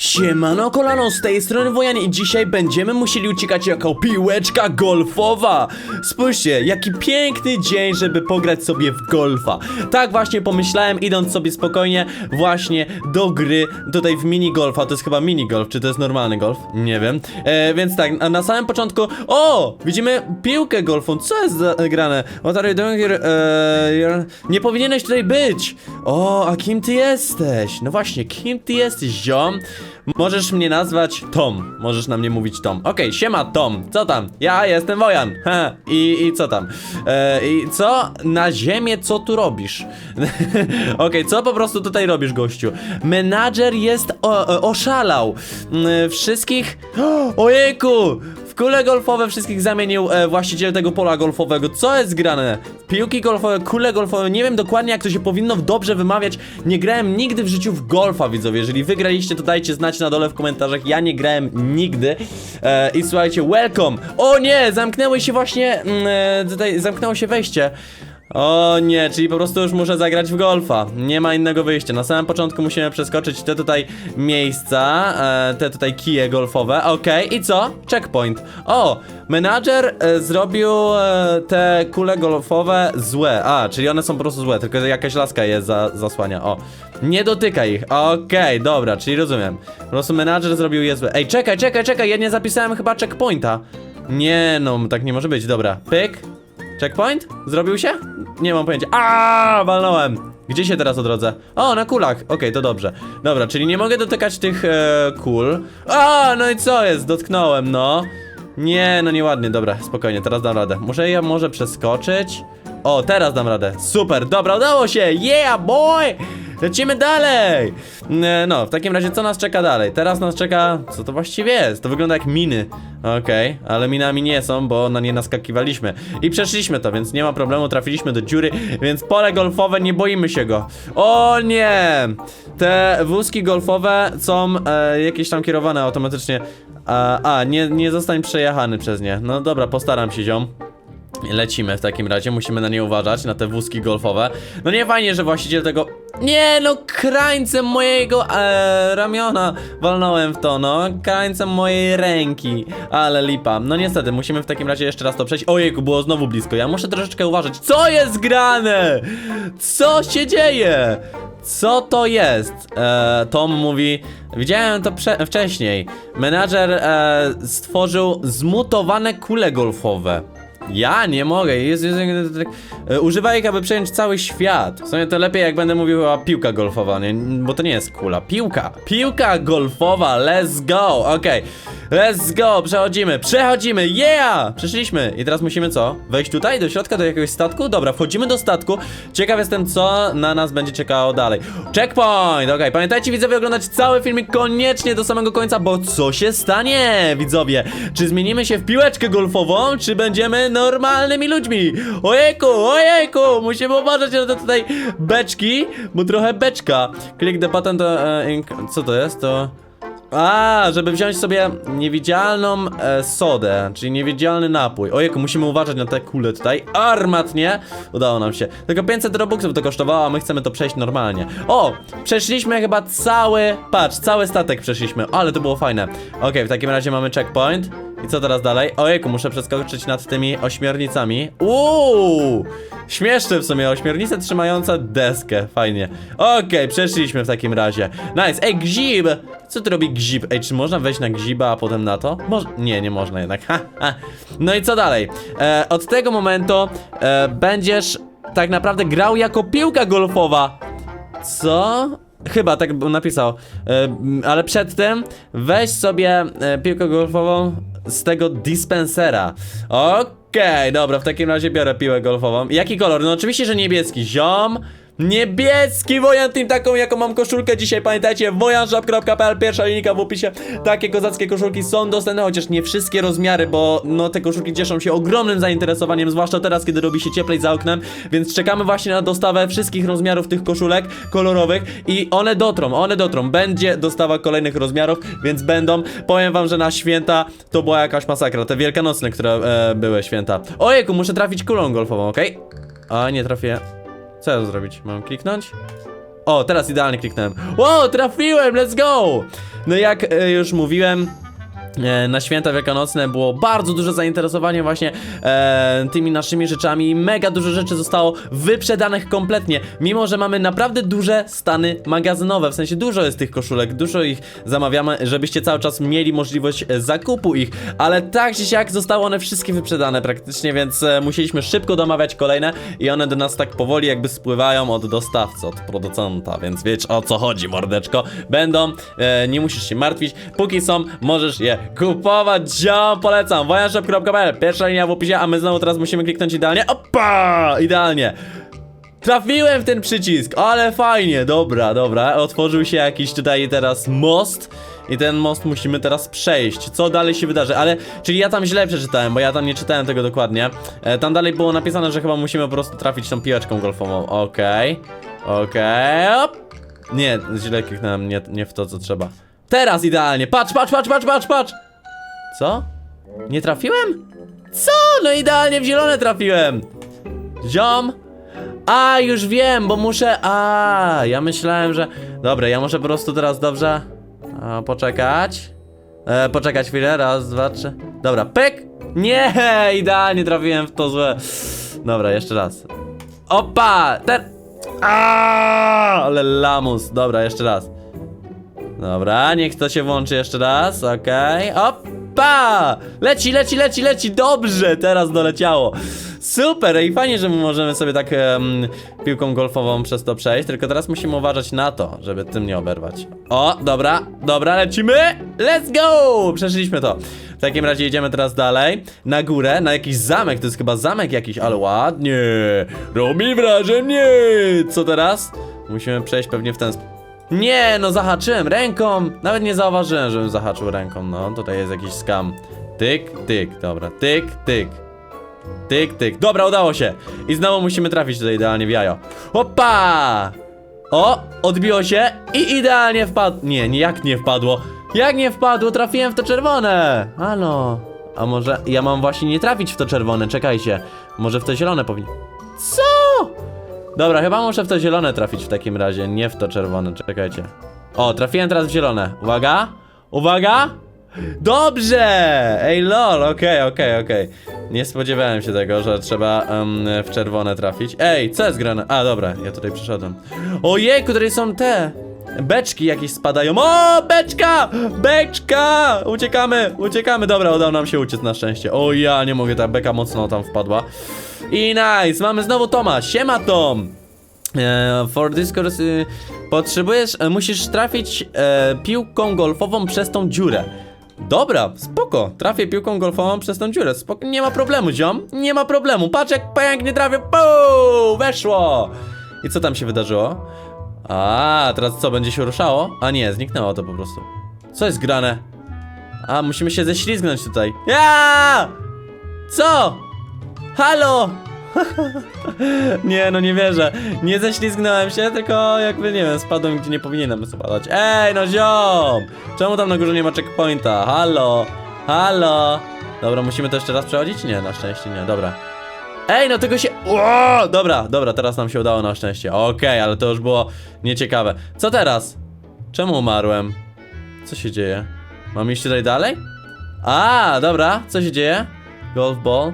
Siemano kolano, z tej strony Wojan i dzisiaj będziemy musieli uciekać jako piłeczka golfowa Spójrzcie, jaki piękny dzień, żeby pograć sobie w golfa Tak właśnie pomyślałem, idąc sobie spokojnie właśnie do gry tutaj w mini golfa To jest chyba mini golf, czy to jest normalny golf? Nie wiem e, Więc tak, na samym początku, o! Widzimy piłkę golfową, co jest za, grane? What are you doing here? E, nie powinieneś tutaj być O, a kim ty jesteś? No właśnie, kim ty jesteś, ziom? Możesz mnie nazwać Tom. Możesz na mnie mówić Tom. Okej, siema Tom. Co tam? Ja jestem Wojan. Ha. I, i co tam? E, I co? Na ziemię co tu robisz? Okej, co po prostu tutaj robisz, gościu? Menadżer jest o, o, oszalał. Mm, Wszystkich... Ojejku! Kule golfowe wszystkich zamienił e, właściciel tego pola golfowego. Co jest grane? Piłki golfowe, kule golfowe, nie wiem dokładnie jak to się powinno dobrze wymawiać. Nie grałem nigdy w życiu w golfa, widzowie. Jeżeli wygraliście, to dajcie znać na dole w komentarzach. Ja nie grałem nigdy. E, I słuchajcie, welcome! O nie, zamknęły się właśnie, mm, e, tutaj zamknęło się wejście. O nie, czyli po prostu już muszę zagrać w golfa. Nie ma innego wyjścia. Na samym początku musimy przeskoczyć te tutaj miejsca, e, te tutaj kije golfowe. Okej, i co? Checkpoint. O, menadżer e, zrobił e, te kule golfowe złe. A, czyli one są po prostu złe, tylko jakaś laska je za, zasłania. O, nie dotykaj ich. Okej, dobra, czyli rozumiem. Po prostu menadżer zrobił je złe. Ej, czekaj, czekaj, czekaj, ja nie zapisałem chyba checkpointa. Nie, no, tak nie może być. Dobra, pyk. Checkpoint? Zrobił się? Nie mam pojęcia. A, walnąłem. Gdzie się teraz odrodzę? O, na kulach. Okej, to dobrze. Dobra, czyli nie mogę dotykać tych e, kul. A, no i co jest? Dotknąłem, no. Nie, no nieładnie. Dobra, spokojnie, teraz dam radę. Muszę ja może przeskoczyć? O, teraz dam radę. Super, dobra, udało się. Yeah, boy! Lecimy dalej! E, No, w takim razie co nas czeka dalej? Teraz nas czeka... Co to właściwie jest? To wygląda jak miny. Okej, ale minami nie są, bo na nie naskakiwaliśmy. I przeszliśmy to, więc nie ma problemu, trafiliśmy do dziury, więc pole golfowe, nie boimy się go. O nie! Te wózki golfowe są e, jakieś tam kierowane automatycznie. A, a nie, nie zostań przejechany przez nie. No dobra, postaram się, ziom. Lecimy w takim razie, musimy na nie uważać, na te wózki golfowe. No nie fajnie, że właściciel tego... Nie no, krańcem mojego e, ramiona walnąłem w to, no. Krańcem mojej ręki. Ale lipa. No niestety, musimy w takim razie jeszcze raz to przejść. Ojejku, było znowu blisko. Ja muszę troszeczkę uważać. Co jest grane? Co się dzieje? Co to jest? E, Tom mówi, widziałem to wcześniej. Menadżer e, stworzył zmutowane kule golfowe. Ja nie mogę, jest, jest, jest, tak, e, używaj ich, aby przejąć cały świat. W sumie to lepiej jak będę mówił o piłka golfowa, nie? bo to nie jest kula. Piłka, piłka golfowa, let's go, okej. Let's go, przechodzimy, przechodzimy, yeah! Przeszliśmy i teraz musimy co? Wejść tutaj, do środka, do jakiegoś statku? Dobra, wchodzimy do statku. Ciekaw jestem, co na nas będzie czekało dalej. Checkpoint, okej, pamiętajcie widzowie oglądać cały filmik koniecznie do samego końca, bo co się stanie, widzowie? Czy zmienimy się w piłeczkę golfową, czy będziemy normalnymi ludźmi? Ojejku, ojejku, musimy uważać na te tutaj beczki, bo trochę beczka. Click the button to... E, co to jest? To... A, żeby wziąć sobie niewidzialną e, sodę, czyli niewidzialny napój. Ojejku, musimy uważać na te kule tutaj. Armatnie! Udało nam się. Tylko 500 robuxów to kosztowało, a my chcemy to przejść normalnie. O! Przeszliśmy chyba cały, patrz, cały statek przeszliśmy, ale to było fajne. Okej, w takim razie mamy checkpoint. I co teraz dalej? Ojejku, muszę przeskoczyć nad tymi ośmiornicami. Uuu! Śmieszne w sumie, ośmiornica trzymająca deskę, fajnie. Okej, przeszliśmy w takim razie. Nice, ej, gzib! Co tu robi gzib? Ej, czy można wejść na gziba, a potem na to? Moż nie, nie można jednak, ha, ha. No i co dalej? E, od tego momentu e, będziesz tak naprawdę grał jako piłka golfowa. Co? Chyba tak bym napisał. E, ale przedtem weź sobie e, piłkę golfową z tego dispensera. Okej, dobra, w takim razie biorę piłę golfową. Jaki kolor? No oczywiście, że niebieski. Ziom. Niebieski Wojan Team, taką jaką mam koszulkę dzisiaj, pamiętajcie, wojanshop.pl, pierwsza linijka w opisie, takie kozackie koszulki są dostępne, chociaż nie wszystkie rozmiary, bo no te koszulki cieszą się ogromnym zainteresowaniem, zwłaszcza teraz, kiedy robi się cieplej za oknem, więc czekamy właśnie na dostawę wszystkich rozmiarów tych koszulek kolorowych i one dotrą, one dotrą, będzie dostawa kolejnych rozmiarów, więc będą, powiem wam, że na święta to była jakaś masakra, te wielkanocne, które e, były święta. Ojejku, muszę trafić kulą golfową, okej? A, nie trafię. Co ja zrobić? Mam kliknąć? O, teraz idealnie kliknąłem. Wow, trafiłem, let's go! No jak e, już mówiłem, Na święta wielkanocne było bardzo duże zainteresowanie właśnie e, tymi naszymi rzeczami. Mega dużo rzeczy zostało wyprzedanych kompletnie. Mimo, że mamy naprawdę duże stany magazynowe. W sensie dużo jest tych koszulek, dużo ich zamawiamy, żebyście cały czas mieli możliwość e, zakupu ich. Ale tak czy siak zostały one wszystkie wyprzedane praktycznie, więc e, musieliśmy szybko domawiać kolejne i one do nas tak powoli jakby spływają od dostawcy, od producenta. Więc wiesz o co chodzi, mordeczko. Będą, e, nie musisz się martwić. Póki są, możesz je kupować. Ziom, polecam. Wojanshop.pl Pierwsza linia w opisie, a my znowu teraz musimy kliknąć idealnie. Opa! Idealnie. Trafiłem w ten przycisk, ale fajnie, dobra, dobra. Otworzył się jakiś tutaj teraz most. I ten most musimy teraz przejść. Co dalej się wydarzy? Ale, czyli ja tam źle przeczytałem, bo ja tam nie czytałem tego dokładnie. E, tam dalej było napisane, że chyba musimy po prostu trafić tą piłeczką golfową. Okej. Okej. op. Nie, źle kliknąłem, nie, nie w to, co trzeba. Teraz idealnie. Patrz, patrz, patrz, patrz, patrz, patrz. Co? Nie trafiłem? Co? No idealnie w zielone trafiłem. Ziom. A, już wiem, bo muszę. A, ja myślałem, że. Dobra, ja muszę po prostu teraz dobrze. A, poczekać. E, poczekać chwilę. Raz, dwa, trzy. Dobra, pyk! Nie, idealnie trafiłem w to złe. Dobra, jeszcze raz. Opa! Ten. A, ale lamus. Dobra, jeszcze raz. Dobra, niech to się włączy jeszcze raz, okej. Opa! Leci, leci, leci, leci, dobrze, teraz doleciało. Super, i fajnie, że my możemy sobie tak em, piłką golfową przez to przejść, tylko teraz musimy uważać na to, żeby tym nie oberwać. O, dobra, dobra, lecimy! Let's go! Przeszliśmy to. W takim razie idziemy teraz dalej, na górę, na jakiś zamek, to jest chyba zamek jakiś, ale ładnie. Robi wrażenie! Co teraz? Musimy przejść pewnie w ten sposób. Nie, no zahaczyłem ręką. Nawet nie zauważyłem, żebym zahaczył ręką. No, tutaj jest jakiś skam. Tyk, tyk, dobra, tyk, tyk. Tyk, tyk. Dobra, udało się. I znowu musimy trafić tutaj idealnie w jajo. Opa! O, odbiło się i idealnie wpadł. Nie, nie, jak nie wpadło? Jak nie wpadło? Trafiłem w to czerwone. Halo. A może ja mam właśnie nie trafić w to czerwone? Czekajcie. Może w to zielone powinien. Co? Dobra, chyba muszę w to zielone trafić w takim razie, nie w to czerwone, czekajcie. O, trafiłem teraz w zielone. Uwaga! Uwaga! Dobrze! Ej lol, okej, okej, okej. Nie spodziewałem się tego, że trzeba em, w czerwone trafić. Ej, co jest grane? A, dobra, ja tutaj przyszedłem. Ojej, tutaj są te! Beczki jakieś spadają. O, beczka! Beczka! Uciekamy, uciekamy. Dobra, udało nam się uciec na szczęście. O, ja nie mogę, ta beka mocno tam wpadła. I nice, mamy znowu Toma. Siema Tom! E, for Discord y, potrzebujesz, e, musisz trafić e, piłką golfową przez tą dziurę. Dobra, spoko, trafię piłką golfową przez tą dziurę, spoko, nie ma problemu, ziom, nie ma problemu, patrz jak pięknie trafię, Puu, weszło! I co tam się wydarzyło? A, teraz co, będzie się ruszało? A nie, zniknęło to po prostu. Co jest grane? A, musimy się ześlizgnąć tutaj. Ja! Co? Halo! nie, no nie wierzę. Nie ześlizgnąłem się, tylko jakby, nie wiem, spadłem gdzie nie powinienem spadać. Ej, no ziom! Czemu tam na górze nie ma checkpointa? Halo! Halo! Dobra, musimy to jeszcze raz przechodzić? Nie, na szczęście nie, dobra. Ej, no tego się... O! Dobra, dobra, teraz nam się udało na szczęście. Okej, ale to już było nieciekawe. Co teraz? Czemu umarłem? Co się dzieje? Mam iść tutaj dalej? A, dobra, co się dzieje? Golf ball.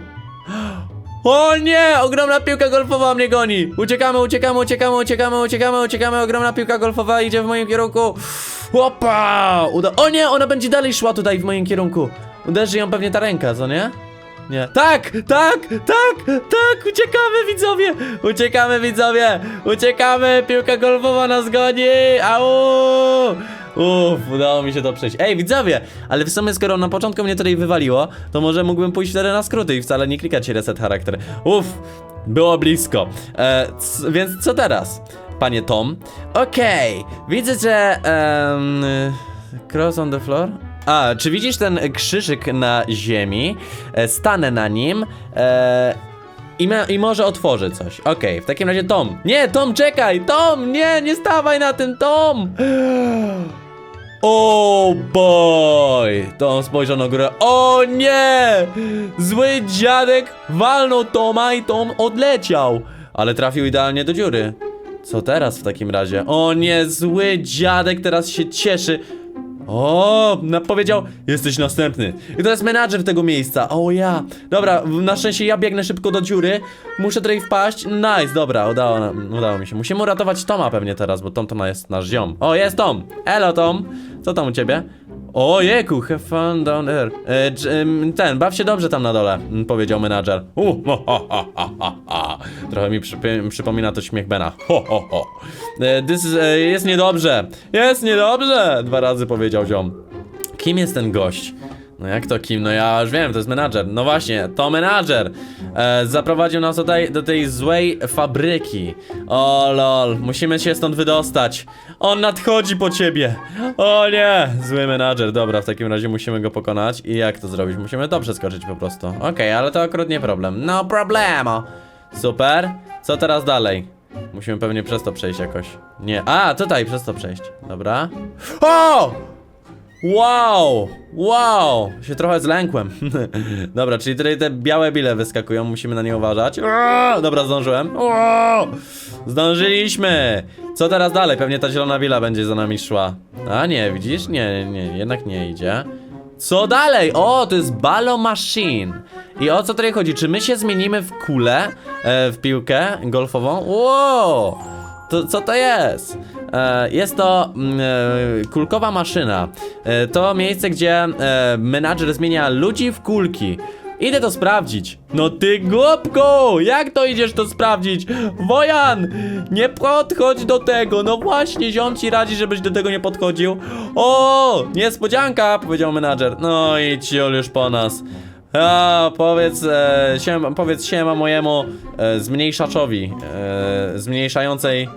O nie! Ogromna piłka golfowa mnie goni! Uciekamy, uciekamy, uciekamy, uciekamy, uciekamy, uciekamy, ogromna piłka golfowa idzie w moim kierunku. Opa! Uda o nie, ona będzie dalej szła tutaj w moim kierunku. Uderzy ją pewnie ta ręka, co nie? Nie. Tak, tak, tak, tak, uciekamy widzowie! Uciekamy widzowie! Uciekamy! Piłka golfowa nas goni! Au! Uff, udało mi się to przejść. Ej, widzowie! Ale w sumie, skoro na początku mnie tutaj wywaliło, to może mógłbym pójść wtedy na skróty i wcale nie klikać reset charakter. Uff, było blisko. E, więc co teraz, panie Tom? Okej, widzę, że... em, cross on the floor? A, czy widzisz ten krzyżyk na ziemi? E, stanę na nim. E, i, ma, I może otworzy coś. Okej, w takim razie Tom. Nie, Tom, czekaj! Tom, nie, nie stawaj na tym, Tom! O boy! Tom spojrzał na górę. O nie! Zły dziadek walnął Toma i Tom odleciał. Ale trafił idealnie do dziury. Co teraz w takim razie? O nie, zły dziadek teraz się cieszy. O, powiedział, jesteś następny. I to jest menadżer tego miejsca. O ja. Dobra, na szczęście ja biegnę szybko do dziury. Muszę tutaj wpaść. Nice, dobra, udało, nam- udało mi się. Musimy uratować Toma pewnie teraz, bo Tom to jest nasz ziom. O, jest Tom. Elo, Tom. Co tam u ciebie? O jeku, have fun down there. E, ten, baw się dobrze tam na dole, powiedział menadżer. U, ho, ho, ho, ho, ho. Trochę mi przypomina to śmiech Bena. Ho, ho, ho. E, this is, e, jest niedobrze. Jest niedobrze, dwa razy powiedział ziom. Kim jest ten gość? No jak to kim? No ja już wiem, to jest menadżer. No właśnie, to menadżer. E, zaprowadził nas tutaj do tej złej fabryki. O lol, musimy się stąd wydostać. On nadchodzi po ciebie. O nie, zły menadżer. Dobra, w takim razie musimy go pokonać. I jak to zrobić? Musimy to przeskoczyć po prostu. Okej, ale to akurat nie problem. No problemo. Super. Co teraz dalej? Musimy pewnie przez to przejść jakoś. Nie. A, tutaj przez to przejść. Dobra. O! Wow! Wow! Się trochę zlękłem. Dobra, czyli tutaj te białe bile wyskakują, musimy na nie uważać. Dobra, zdążyłem. Zdążyliśmy! Co teraz dalej? Pewnie ta zielona bila będzie za nami szła. A nie, widzisz? Nie, nie, jednak nie idzie. Co dalej? O, to jest Balo Machine. I o co tutaj chodzi? Czy my się zmienimy w kulę, e, w piłkę golfową? Wow! To, co to jest? E, jest to mm, e, kulkowa maszyna. E, to miejsce, gdzie menadżer zmienia ludzi w kulki. Idę to sprawdzić. No ty głupku! Jak to idziesz to sprawdzić? Wojan! Nie podchodź do tego! No właśnie, ziom ci radzi, żebyś do tego nie podchodził. O! Niespodzianka! Powiedział menadżer. No i ciul już po nas. A, powiedz, e, siema, powiedz siema mojemu e, zmniejszaczowi, e, zmniejszającej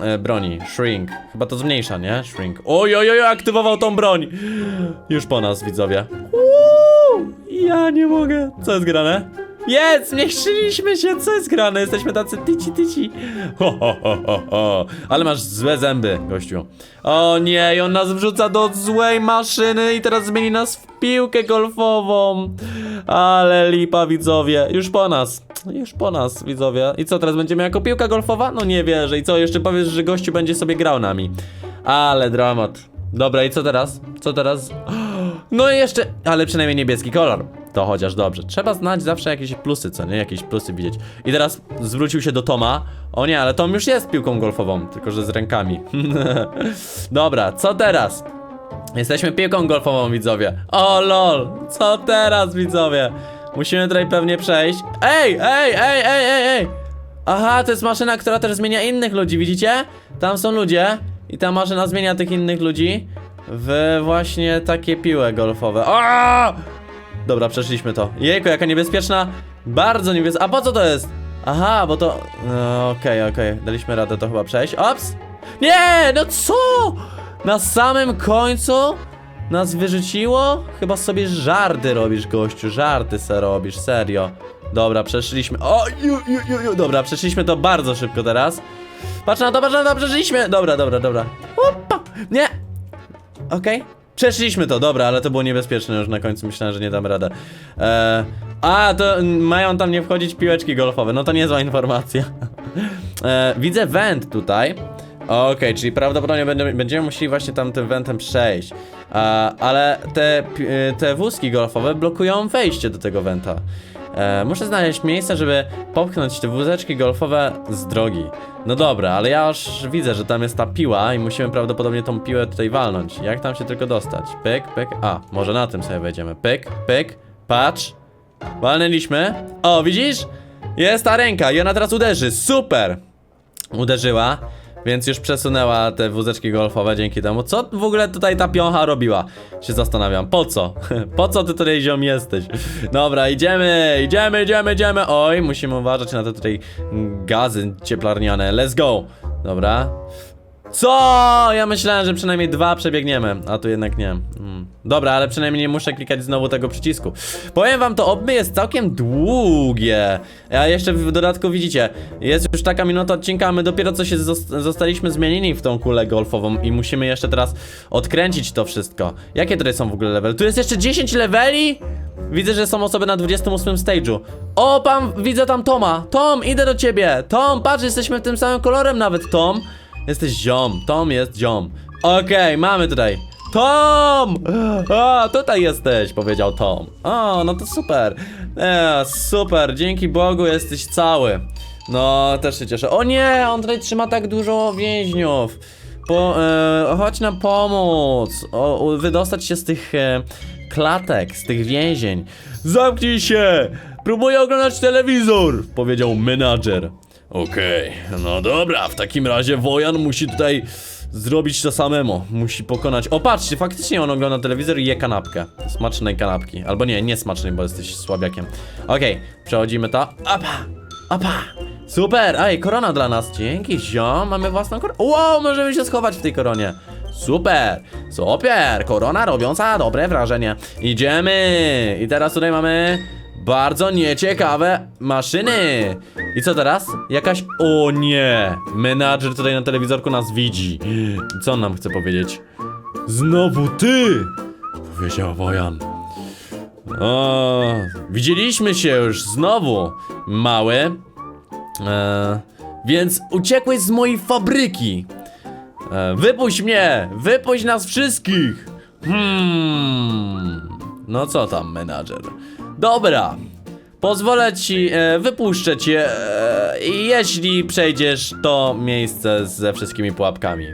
e, broni, shrink. Chyba to zmniejsza, nie? Shrink. Oj, oj, oj, aktywował tą broń. Już po nas, widzowie. Uuu, ja nie mogę. Co jest grane? Jest, zmniejszyliśmy się, co jest grane? Jesteśmy tacy tyci, tyci. Ho, ho, ho, ho, ho. Ale masz złe zęby, gościu. O nie, on nas wrzuca do złej maszyny i teraz zmieni nas w piłkę golfową. Ale lipa, widzowie. Już po nas. Już po nas, widzowie. I co, teraz będziemy jako piłka golfowa? No nie wierzę. I co, jeszcze powiesz, że gościu będzie sobie grał nami. Ale dramat. Dobra, i co teraz? Co teraz? No i jeszcze, ale przynajmniej niebieski kolor. To chociaż dobrze. Trzeba znać zawsze jakieś plusy, co nie? Jakieś plusy widzieć. I teraz zwrócił się do Toma. O nie, ale Tom już jest piłką golfową, tylko że z rękami. Dobra, co teraz? Jesteśmy piłką golfową, widzowie. O lol, co teraz, widzowie? Musimy tutaj pewnie przejść. Ej, ej, ej, ej, ej, ej! Aha, to jest maszyna, która też zmienia innych ludzi, widzicie? Tam są ludzie i ta maszyna zmienia tych innych ludzi w właśnie takie piły golfowe. Aaaa! Dobra, przeszliśmy to. Jejku, jaka niebezpieczna. Bardzo niebezpieczna. A po co to jest? Aha, bo to... no, Okej, okej, daliśmy radę to chyba przejść. Ops! Nie, no co? Na samym końcu nas wyrzuciło? Chyba sobie żarty robisz, gościu, żarty se robisz, serio. Dobra, przeszliśmy. O, ju, ju, ju, ju. Dobra, przeszliśmy to bardzo szybko teraz. Patrz na to, patrz na to, przeszliśmy. Dobra, dobra, dobra. Opa, nie. Okej. Przeszliśmy to, dobra, ale to było niebezpieczne już na końcu, myślałem, że nie dam radę. Eee, a, to mają tam nie wchodzić piłeczki golfowe, no to niezła informacja. eee, widzę went tutaj. Okej, czyli prawdopodobnie będziemy, musieli właśnie tam tym wentem przejść. A, ale te, y, te wózki golfowe blokują wejście do tego wenta. E, muszę znaleźć miejsce, żeby popchnąć te wózeczki golfowe z drogi. No dobra, ale ja już widzę, że tam jest ta piła i musimy prawdopodobnie tą piłę tutaj walnąć. Jak tam się tylko dostać? Pyk, pyk. A, może na tym sobie wejdziemy. Pyk, pyk. Patrz. Walnęliśmy. O, widzisz? Jest ta ręka i ona teraz uderzy. Super! Uderzyła. Więc już przesunęła te wózeczki golfowe dzięki temu. Co w ogóle tutaj ta piącha robiła? Się zastanawiam. Po co? po co ty tutaj ziom jesteś? Dobra, idziemy, idziemy, idziemy, idziemy. Oj, musimy uważać na te tutaj gazy cieplarniane. Let's go. Dobra. Co? Ja myślałem, że przynajmniej dwa przebiegniemy, a tu jednak nie. Mm. Dobra, ale przynajmniej nie muszę klikać znowu tego przycisku. Powiem wam, to obmy jest całkiem długie. A jeszcze w dodatku widzicie, jest już taka minuta odcinka, a my dopiero co się zos- zostaliśmy zmienieni w tą kulę golfową i musimy jeszcze teraz odkręcić to wszystko. Jakie tutaj są w ogóle level? Tu jest jeszcze 10 leveli? Widzę, że są osoby na 28 stage'u. O, pan, widzę tam Toma. Tom, idę do ciebie. Tom, patrz, jesteśmy tym samym kolorem nawet, Tom. Jesteś ziom, Tom jest ziom. Okej, mamy tutaj. Tom! A, tutaj jesteś, powiedział Tom. O, no to super. E, super, dzięki Bogu jesteś cały. No, też się cieszę. O nie, on tutaj trzyma tak dużo więźniów. Po, e, chodź nam pomóc. O, wydostać się z tych e, klatek, z tych więzień. Zamknij się! Próbuję oglądać telewizor, powiedział menadżer. Okej, no dobra, w takim razie Wojan musi tutaj zrobić to samemu. Musi pokonać. O, patrzcie, faktycznie on ogląda telewizor i je kanapkę. Smacznej kanapki. Albo nie, nie smacznej, bo jesteś słabiakiem. Okej, przechodzimy to. Opa! Opa! Super! Ej, korona dla nas. Dzięki, ziom. Mamy własną koronę. Wow, możemy się schować w tej koronie. Super! Super! Korona robiąca dobre wrażenie. Idziemy! I teraz tutaj mamy bardzo nieciekawe maszyny. I co teraz? Jakaś... O nie! Menadżer tutaj na telewizorku nas widzi. Co on nam chce powiedzieć? Znowu ty! Powiedział Wojan. O, widzieliśmy się już znowu, mały. E, więc uciekłeś z mojej fabryki. E, wypuść mnie! Wypuść nas wszystkich! Hmm. No co tam, menadżer? Dobra. Pozwolę ci, e, wypuszczę cię, e, jeśli przejdziesz to miejsce ze wszystkimi pułapkami.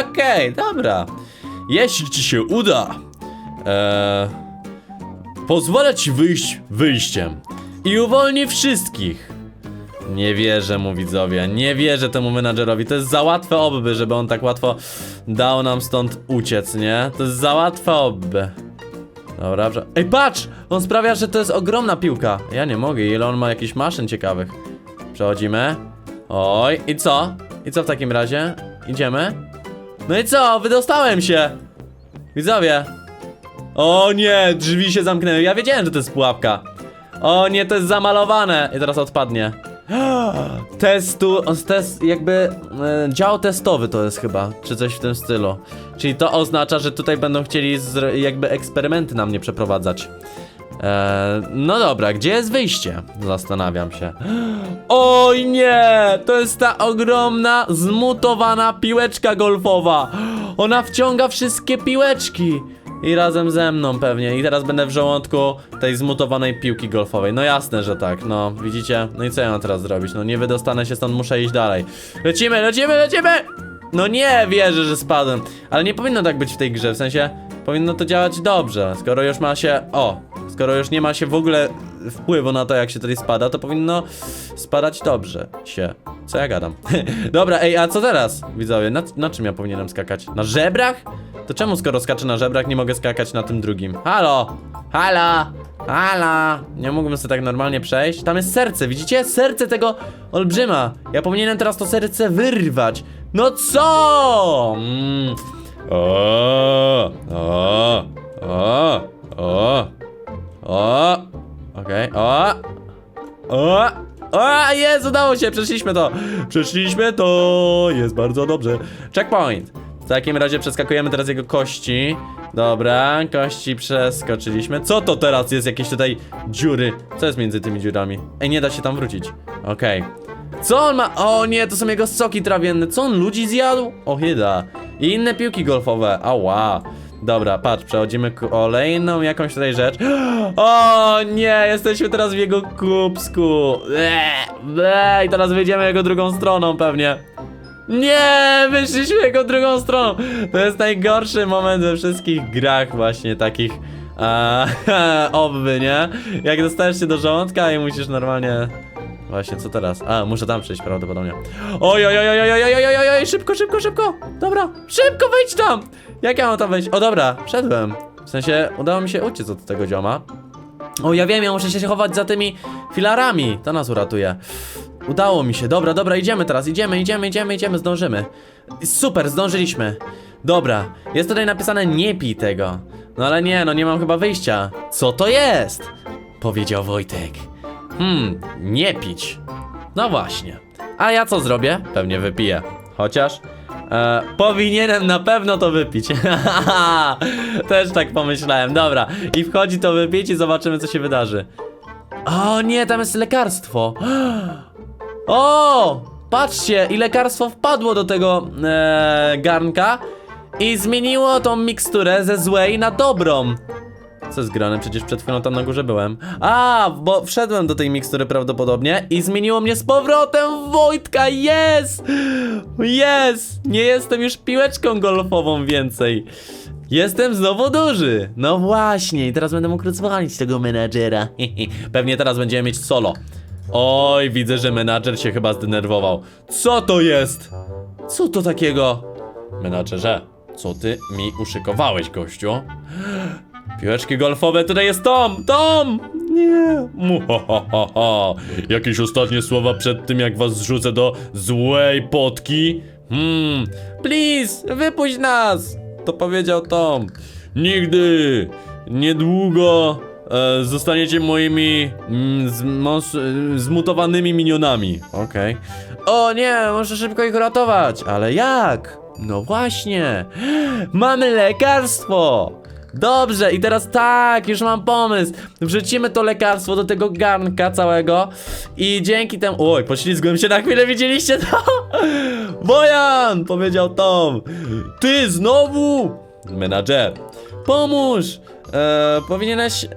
Okej, dobra. Jeśli ci się uda, e, pozwolę ci wyjść wyjściem i uwolnię wszystkich. Nie wierzę mu widzowie, nie wierzę temu menadżerowi. To jest za łatwe obby, żeby on tak łatwo dał nam stąd uciec, nie? To jest za łatwe obby. Dobra, że... Ej, patrz! On sprawia, że to jest ogromna piłka. Ja nie mogę, ile on ma jakichś maszyn ciekawych. Przechodzimy. Oj, i co? I co w takim razie? Idziemy? No i co? Wydostałem się! Widzowie! O nie, drzwi się zamknęły. Ja wiedziałem, że to jest pułapka. O nie, to jest zamalowane. I teraz odpadnie. Testu, test, jakby e, dział testowy to jest chyba, czy coś w tym stylu. Czyli to oznacza, że tutaj będą chcieli jakby eksperymenty na mnie przeprowadzać. E, no dobra, gdzie jest wyjście? Zastanawiam się. Oj nie! To jest ta ogromna, zmutowana piłeczka golfowa. Ona wciąga wszystkie piłeczki. I razem ze mną pewnie. I teraz będę w żołądku tej zmutowanej piłki golfowej. No jasne, że tak. No, widzicie? No i co ja mam teraz zrobić? No nie wydostanę się stąd, muszę iść dalej. Lecimy, lecimy, lecimy! No nie wierzę, że spadłem. Ale nie powinno tak być w tej grze, w sensie powinno to działać dobrze. Skoro już ma się. O! Skoro już nie ma się w ogóle wpływu na to, jak się tutaj spada, to powinno spadać dobrze się. Co ja gadam? Dobra, ej, a co teraz? Widzowie, na, na czym ja powinienem skakać? Na żebrach? To czemu skoro skaczę na żebrach, nie mogę skakać na tym drugim? Halo! Halo! Halo! Nie mógłbym sobie tak normalnie przejść? Tam jest serce, widzicie? Serce tego olbrzyma. Ja powinienem teraz to serce wyrwać. No co? Mm. O, o, o, o, o, okej, o, o, o, jest, udało się, przeszliśmy to, przeszliśmy to, jest bardzo dobrze. Checkpoint. W takim razie przeskakujemy teraz jego kości. Dobra, kości przeskoczyliśmy. Co to teraz jest? Jakieś tutaj dziury. Co jest między tymi dziurami? Ej, nie da się tam wrócić. Okej. Co on ma? O nie, to są jego soki trawienne. Co on ludzi zjadł? O chyda. I inne piłki golfowe. Ała. Dobra, patrz, przechodzimy kolejną jakąś tutaj rzecz. O nie, jesteśmy teraz w jego kubsku. Eee, eee, I teraz wyjdziemy jego drugą stroną pewnie. Nie, wyszliśmy jego drugą stroną. To jest najgorszy moment we wszystkich grach właśnie takich a, nie? Jak dostajesz się do żołądka i musisz normalnie... Właśnie, co teraz? A, muszę tam przejść prawdopodobnie. Oj, oj, oj, oj, oj, oj, oj, oj, oj, szybko, szybko, szybko. Dobra, szybko wejdź tam. Jak ja mam tam wejść? O, dobra, wszedłem. W sensie, udało mi się uciec od tego zioma. O, ja wiem, ja muszę się chować za tymi filarami. To nas uratuje. Udało mi się. Dobra, dobra, idziemy teraz. Idziemy, idziemy, idziemy, idziemy, zdążymy. Super, zdążyliśmy. Dobra, jest tutaj napisane nie pij tego. No ale nie, no nie mam chyba wyjścia. Co to jest? Powiedział Wojtek. Hmm, nie pić. No właśnie. A ja co zrobię? Pewnie wypiję. Chociaż e, powinienem na pewno to wypić. Też tak pomyślałem. Dobra. I wchodzi to wypić i zobaczymy co się wydarzy. O nie, tam jest lekarstwo. O! Patrzcie, i lekarstwo wpadło do tego e, garnka. i zmieniło tą miksturę ze złej na dobrą. Co jest grane? Przecież przed chwilą tam na górze byłem. A, bo wszedłem do tej mikstury prawdopodobnie i zmieniło mnie z powrotem Wojtka. Jest! Jest! Nie jestem już piłeczką golfową więcej. Jestem znowu duży. No właśnie, i teraz będę mógł zwolnić tego menadżera. Pewnie teraz będziemy mieć solo. Oj, widzę, że menadżer się chyba zdenerwował. Co to jest? Co to takiego? Menadżerze, co ty mi uszykowałeś, gościu? Piłeczki golfowe, tutaj jest Tom! Tom! Nie! Muhahaha. Jakieś ostatnie słowa przed tym, jak was zrzucę do złej potki? Hmm, please, wypuść nas! To powiedział Tom. Nigdy, niedługo e, zostaniecie moimi mm, e, zmutowanymi minionami. Okej. O nie, muszę szybko ich uratować. Ale jak? No właśnie. Mamy lekarstwo! Dobrze, i teraz tak, już mam pomysł. Wrzucimy to lekarstwo do tego garnka całego i dzięki temu... Oj, poślizgłem się na chwilę, widzieliście to? Bojan! Powiedział Tom. Ty znowu? Menadżer. Pomóż! E, powinieneś... E,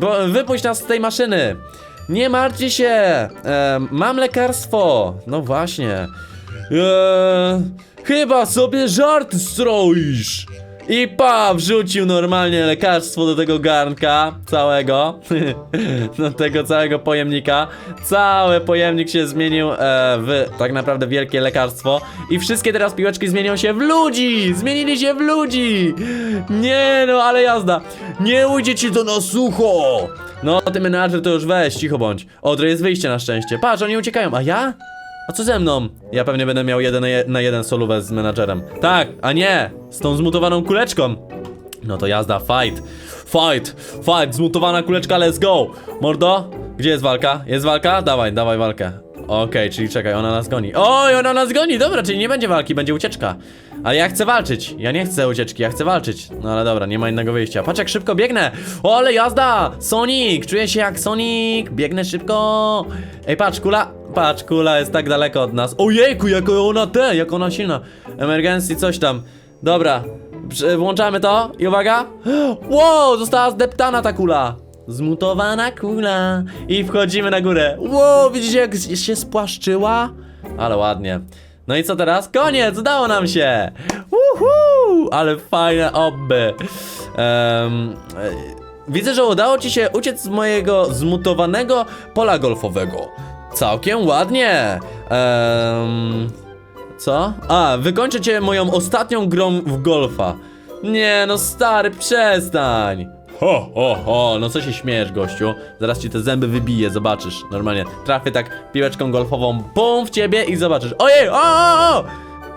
bo, wypuść nas z tej maszyny. Nie martwcie się. E, mam lekarstwo. No właśnie. E, chyba sobie żart stroisz. I pa, wrzucił normalnie lekarstwo do tego garnka całego, do tego całego pojemnika. Cały pojemnik się zmienił e, w tak naprawdę wielkie lekarstwo i wszystkie teraz piłeczki zmienią się w ludzi! Zmienili się w ludzi! Nie no, ale jazda! Nie ujdzie ci to na sucho! No, ty menadżer to już weź, cicho bądź. O, to jest wyjście na szczęście. Patrz, oni uciekają, a ja? A co ze mną? Ja pewnie będę miał jeden na, je na jeden solówę z menadżerem. Tak, a nie! Z tą zmutowaną kuleczką. No to jazda, fight. Fight, fight, zmutowana kuleczka, let's go! Mordo, gdzie jest walka? Jest walka? Dawaj, dawaj walkę. Okej, czyli czekaj, ona nas goni. Oj, ona nas goni! Dobra, czyli nie będzie walki, będzie ucieczka. Ale ja chcę walczyć. Ja nie chcę ucieczki, ja chcę walczyć. No ale dobra, nie ma innego wyjścia. Patrz jak szybko biegnę! O, ale jazda! Sonic! Czuję się jak Sonic! Biegnę szybko! Ej, patrz, kula! Patrz, kula jest tak daleko od nas. Ojejku, jak ona te, jak ona silna. Emergency, coś tam. Dobra, włączamy to i uwaga. Wow, została zdeptana ta kula. Zmutowana kula. I wchodzimy na górę. Wow, widzicie jak się spłaszczyła? Ale ładnie. No i co teraz? Koniec, udało nam się! Uhu, ale fajne obby. E, widzę, że udało ci się uciec z mojego zmutowanego pola golfowego. Całkiem ładnie. Em, co? A, wykończę cię moją ostatnią grą w golfa. Nie, no stary, przestań. Ho, ho, ho, no co się śmiejesz, gościu? Zaraz ci te zęby wybiję, zobaczysz. Normalnie trafię tak piłeczką golfową, bum w ciebie i zobaczysz. Ojej, o, o, o!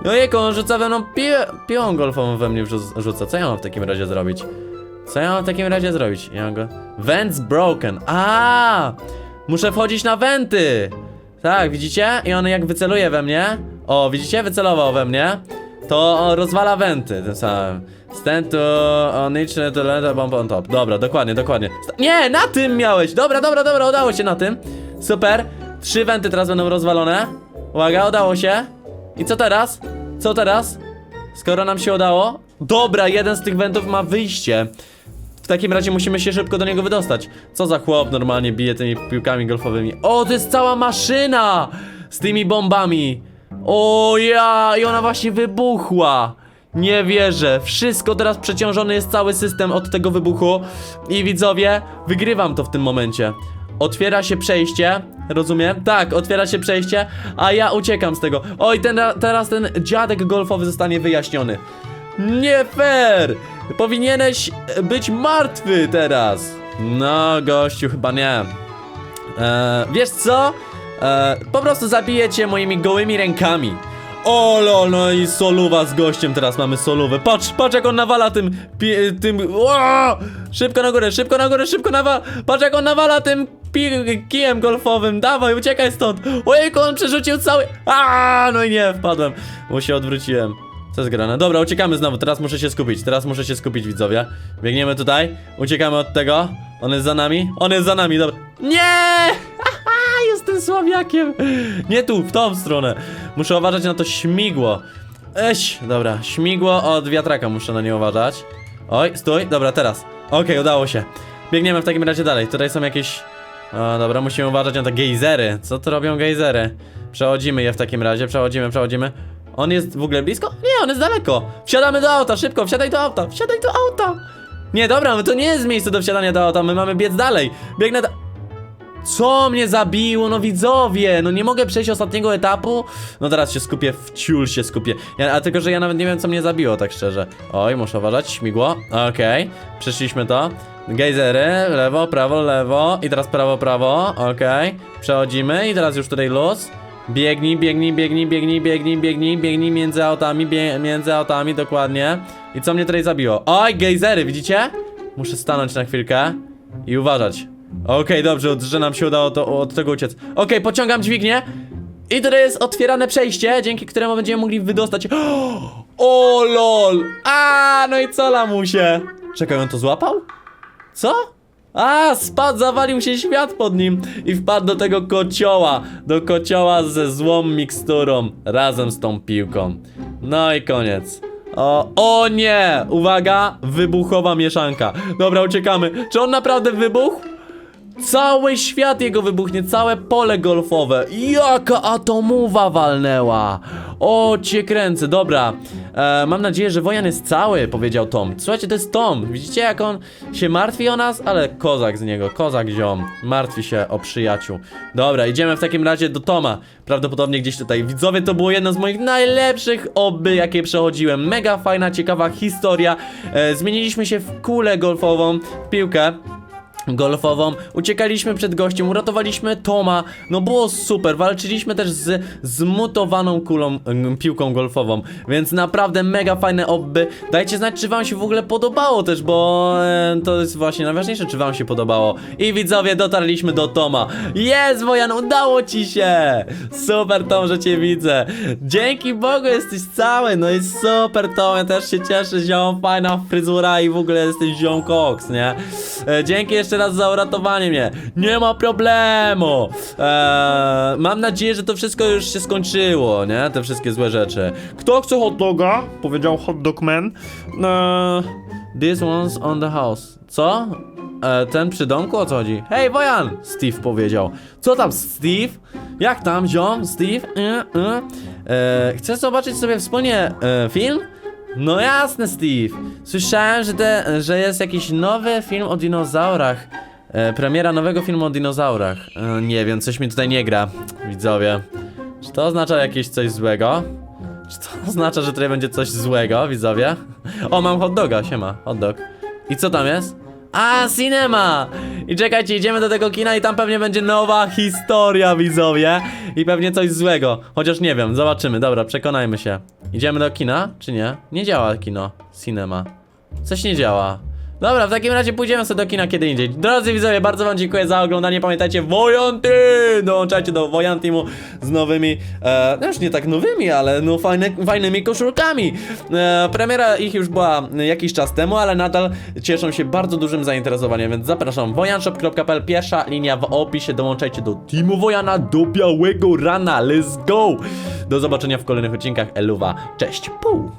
Ojejku, on rzuca we mną pi piłą golfową we mnie rzuca. Co ja mam w takim razie zrobić? Co ja mam w takim razie zrobić? Ja mam go... Vents broken. A, Muszę wchodzić na wenty! Tak, widzicie? I on jak wyceluje we mnie. O, widzicie? Wycelował we mnie. To rozwala wenty tym samym. Stand to on each to let bomb on top. Dobra, dokładnie, dokładnie. Nie, na tym miałeś! Dobra, dobra, dobra, udało się na tym. Super. Trzy wenty teraz będą rozwalone. Uwaga, udało się. I co teraz? Co teraz? Skoro nam się udało. Dobra, jeden z tych wentów ma wyjście. W takim razie musimy się szybko do niego wydostać. Co za chłop normalnie bije tymi piłkami golfowymi. O, to jest cała maszyna! Z tymi bombami. O ja! I ona właśnie wybuchła. Nie wierzę. Wszystko teraz przeciążony jest cały system od tego wybuchu. I widzowie, wygrywam to w tym momencie. Otwiera się przejście, rozumiem? Tak, otwiera się przejście, a ja uciekam z tego. Oj, ten, teraz ten dziadek golfowy zostanie wyjaśniony. Nie fair! Powinieneś być martwy teraz. No, gościu, chyba nie. E, wiesz co? E, po prostu zabiję cię moimi gołymi rękami. O lol, no i soluwa z gościem teraz mamy solówę. Patrz, patrz jak on nawala tym, pi, tym, o! Szybko na górę, szybko na górę, szybko nawala. Patrz jak on nawala tym pi, kijem golfowym. Dawaj, uciekaj stąd. Ojejku, on przerzucił cały, a no i nie, wpadłem, bo się odwróciłem. Co jest grane? Dobra, uciekamy znowu, teraz muszę się skupić, teraz muszę się skupić widzowie Biegniemy tutaj, uciekamy od tego On jest za nami, on jest za nami, dobra Nie! Jestem słabiakiem Nie tu, w tą stronę Muszę uważać na to śmigło Eś, dobra, śmigło od wiatraka, muszę na nie uważać. Oj, stój, dobra, teraz. Okej, udało się. Biegniemy w takim razie dalej. Tutaj są jakieś. O, dobra, musimy uważać na te gejzery. Co to robią gejzery? Przechodzimy je w takim razie, przechodzimy, przechodzimy. On jest w ogóle blisko? Nie, on jest daleko. Wsiadamy do auta, szybko, wsiadaj do auta, wsiadaj do auta. Nie, dobra, no to nie jest miejsce do wsiadania do auta, my mamy biec dalej. Biegnę da... Co mnie zabiło, no widzowie, no nie mogę przejść ostatniego etapu. No teraz się skupię, w ciul się skupię. Ja, A tylko, że ja nawet nie wiem co mnie zabiło, tak szczerze. Oj, muszę uważać, śmigło, okej Przeszliśmy to. Gejzery, lewo, prawo, lewo. I teraz prawo, prawo, okej Przechodzimy. I teraz już tutaj luz Biegnij, biegnij, biegnij, biegnij, biegnij, biegnij, biegnij między autami, bie między autami, dokładnie I co mnie tutaj zabiło? Oj, gejzery, widzicie? Muszę stanąć na chwilkę i uważać Okej, dobrze, że nam się udało to, od tego uciec. Okej, pociągam dźwignię. I tutaj jest otwierane przejście, dzięki któremu będziemy mogli wydostać. O lol! A, no i co lamusie? Czekaj, on to złapał? Co? A, spadł, zawalił się świat pod nim i wpadł do tego kocioła, do kocioła ze złą miksturą, razem z tą piłką. No i koniec. O, o nie! Uwaga, wybuchowa mieszanka. Dobra, uciekamy. Czy on naprawdę wybuchł? Cały świat jego wybuchnie, całe pole golfowe. Jaka atomowa walnęła! O, cię kręcę, dobra. E, mam nadzieję, że Wojan jest cały, powiedział Tom. Słuchajcie, to jest Tom. Widzicie, jak on się martwi o nas? Ale kozak z niego, kozak ziom. Martwi się o przyjaciół. Dobra, idziemy w takim razie do Toma. Prawdopodobnie gdzieś tutaj. Widzowie, to było jedno z moich najlepszych oby, jakie przechodziłem. Mega fajna, ciekawa historia. E, zmieniliśmy się w kulę golfową, w piłkę golfową, uciekaliśmy przed gościem, uratowaliśmy Toma, no było super, walczyliśmy też z zmutowaną kulą, em, piłką golfową, więc naprawdę mega fajne obby, dajcie znać czy wam się w ogóle podobało też, bo e, to jest właśnie najważniejsze, czy wam się podobało. I widzowie, dotarliśmy do Toma, jest Wojan, udało ci się, super Tom, że cię widzę, dzięki Bogu jesteś cały, no i super Tom, ja też się cieszę, ziom, fajna fryzura i w ogóle jesteś ziom koks, nie, e, dzięki jeszcze raz za uratowanie mnie. Nie ma problemu. Eee, mam nadzieję, że to wszystko już się skończyło, nie? Te wszystkie złe rzeczy. Kto chce hot doga? Powiedział hot dog man. Eee, this one's on the house. Co? E, ten przy domku? O co chodzi? Hej, Wojan! Steve powiedział. Co tam, Steve? Jak tam, ziom? Steve? E, e. E, chcesz zobaczyć sobie wspólnie e, film? No jasne, Steve. Słyszałem, że, te, że jest jakiś nowy film o dinozaurach. E, premiera nowego filmu o dinozaurach. E, nie wiem, coś mi tutaj nie gra, widzowie. Czy to oznacza jakieś coś złego? Czy to oznacza, że tutaj będzie coś złego, widzowie? O, mam hot doga, siema, hot dog. I co tam jest? A, cinema! I czekajcie, idziemy do tego kina i tam pewnie będzie nowa historia, widzowie. I pewnie coś złego. Chociaż nie wiem, zobaczymy. Dobra, przekonajmy się. Idziemy do kina, czy nie? Nie działa kino. Cinema. Coś nie działa. Dobra, w takim razie pójdziemy sobie do kina kiedy indziej. Drodzy widzowie, bardzo wam dziękuję za oglądanie. Pamiętajcie, Wojanty! Dołączajcie do Wojantimu z nowymi, e, no już nie tak nowymi, ale no fajne, fajnymi koszulkami. E, premiera ich już była jakiś czas temu, ale nadal cieszą się bardzo dużym zainteresowaniem, więc zapraszam wojanshop.pl, pierwsza linia w opisie. Dołączajcie do Teamu Wojana do białego rana. Let's go! Do zobaczenia w kolejnych odcinkach. Eluwa, cześć! Pół!